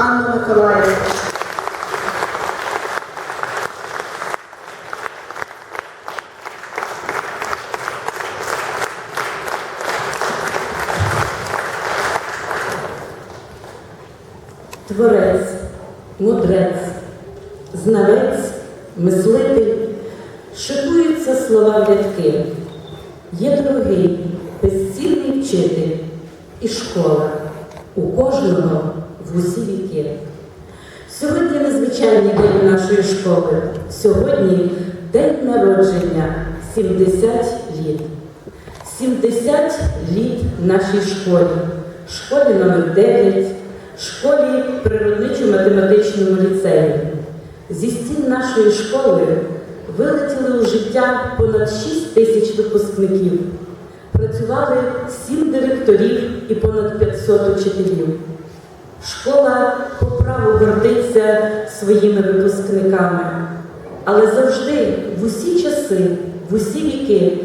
Анну Миколаївну. Творець, мудрець, знавець, мислитель, шикуються слова в рядки. Є другий, безцінний вчитель і школа у кожного в усі віки. Сьогодні незвичайний день нашої школи. Сьогодні день народження 70 літ. 70 літ нашій школі, школі номер 9, школі природничо-математичному ліцею. Зі стін нашої школи вилетіли у життя понад 6 тисяч випускників. Працювали 7 директорів і понад 500 учителів. Школа по праву гордиться своїми випускниками, але завжди в усі часи, в усі віки,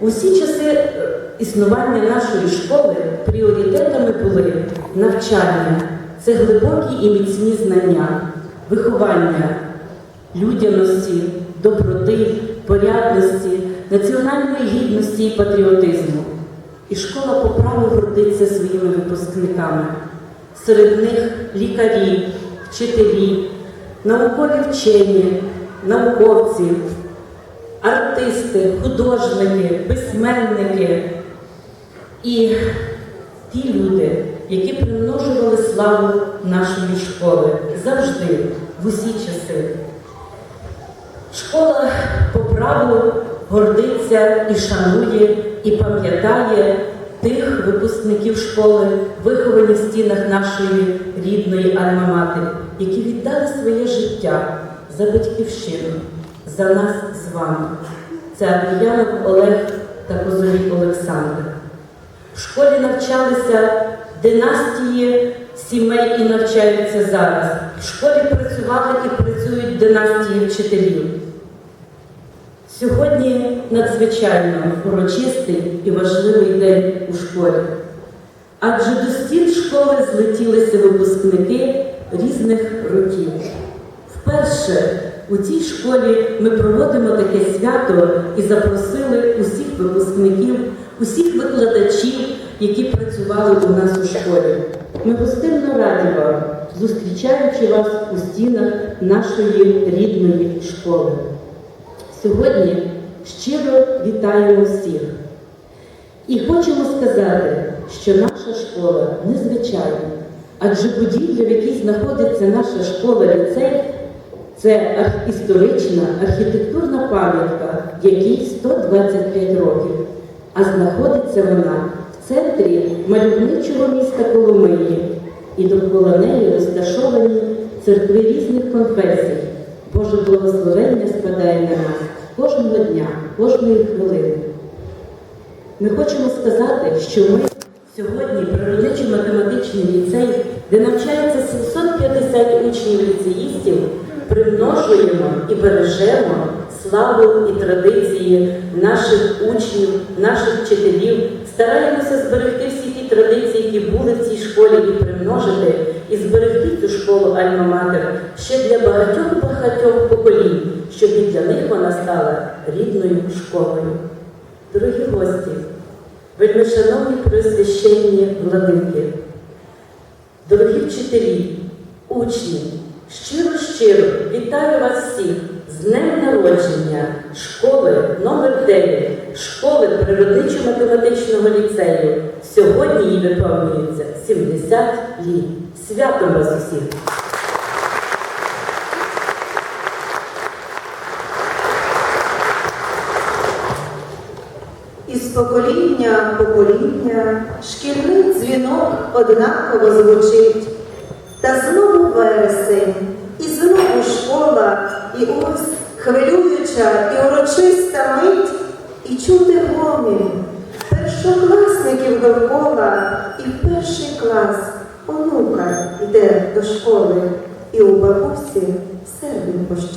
в усі часи е, існування нашої школи пріоритетами були навчання, це глибокі і міцні знання, виховання, людяності, доброти, порядності, національної гідності і патріотизму. І школа по праву гордиться своїми випускниками. Серед них лікарі, вчителі, наукові вчені, науковці, артисти, художники, письменники і ті люди, які примножували славу нашої школи завжди, в усі часи. Школа по праву гордиться і шанує, і пам'ятає тих випускників школи, виховані в стінах нашої рідної альма-матері, які віддали своє життя за батьківщину, за нас з вами. Це Адріянов Олег та Козовій Олександр. В школі навчалися династії сімей і навчаються зараз. В школі працювали і працюють династії вчителів. Сьогодні надзвичайно урочистий і важливий школі. Адже до стін школи злетілися випускники різних років. Вперше у цій школі ми проводимо таке свято і запросили усіх випускників, усіх викладачів, які працювали у нас у школі. Ми гостинно раді вам, зустрічаючи вас у стінах нашої рідної школи. Сьогодні щиро вітаємо всіх. І хочемо сказати, що наша школа незвичайна, адже будівля, в якій знаходиться наша школа ліцей, це історична архітектурна пам'ятка, якій 125 років. А знаходиться вона в центрі мальовничого міста Коломиї, і довкола неї розташовані церкви різних конфесій. Боже благословення спадає на нас кожного дня, кожної хвилини. Ми хочемо сказати, що ми сьогодні природничо-математичний ліцей, де навчається 750 учнів ліцеїстів, примножуємо і бережемо славу і традиції наших учнів, наших вчителів, стараємося зберегти всі ті традиції, які були в цій школі, і примножити, і зберегти цю школу Альма-Матер ще для багатьох-багатьох поколінь, щоб і для них вона стала рідною школою. Дорогі гості, вельмишановні пресвященні владики, дорогі вчителі, учні, щиро-щиро вітаю вас всіх з днем народження школи номер 9 школи природничо-математичного ліцею. Сьогодні їй виповнюється 70 літ. Святом вас усіх! Із покоління в покоління шкільний дзвінок однаково звучить. Та знову вересень, і знову школа, і ось хвилююча і урочиста мить, і чути гомін першокласників довкола, і перший клас онука йде до школи, і у бабусі серденько ще.